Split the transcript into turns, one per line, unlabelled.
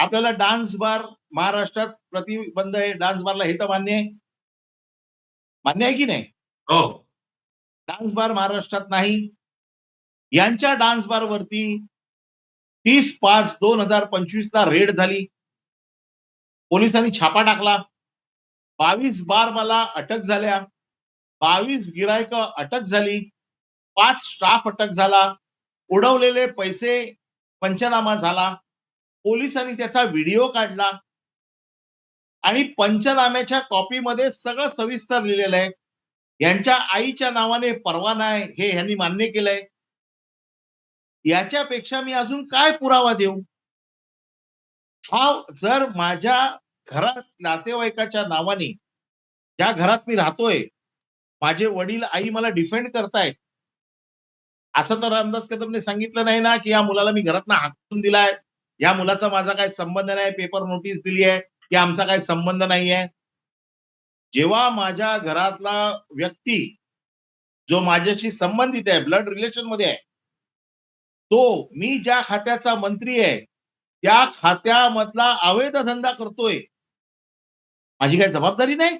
आपल्याला dance bar महाराष्ट्रात प्रतिबंध आहे. डान्स बारला हे तर मान्य आहे. मान्य आहे की नाही?
हो.
डान्स बार महाराष्ट्रात नाही. यांच्या डान्स बार वरती तीस पाच दोन हजार पंचवीस ला रेड झाली. पोलिसांनी छापा टाकला. बावीस बार मला अटक झाल्या. बावीस गिरायक अटक झाली. पाच स्टाफ अटक झाला. उडवलेले पैसे पंचनामा झाला. पोलिसांनी त्याचा व्हिडिओ काढला. आणि पंचनाम्याच्या कॉपीमध्ये सगळं सविस्तर लिहिलेलं आहे. यांच्या आईच्या नावाने परवाना आहे हे ह्यांनी मान्य केलंय. याच्यापेक्षा मी अजून काय पुरावा देऊ? हा जर माझ्या घरात नातेवाईकाच्या नावाने ज्या घरात मी राहतोय माझे वडील आई मला डिफेंड करतायत असं तर रामदास कदमने सांगितलं नाही ना की या मुलाला मी घरात हाकून दिलाय. या मुलाचा माझा काय संबंध नाही पेपर नोटीस दिली आहे की आमचा काही संबंध नाही आहे जेव्हा माझ्या घरातला व्यक्ती जो माझ्याशी संबंधित आहे ब्लड रिलेशनमध्ये आहे तो मी ज्या खात्याचा मंत्री आहे त्या खात्यामधला अवैध धंदा करतोय माझी काही जबाबदारी नाही?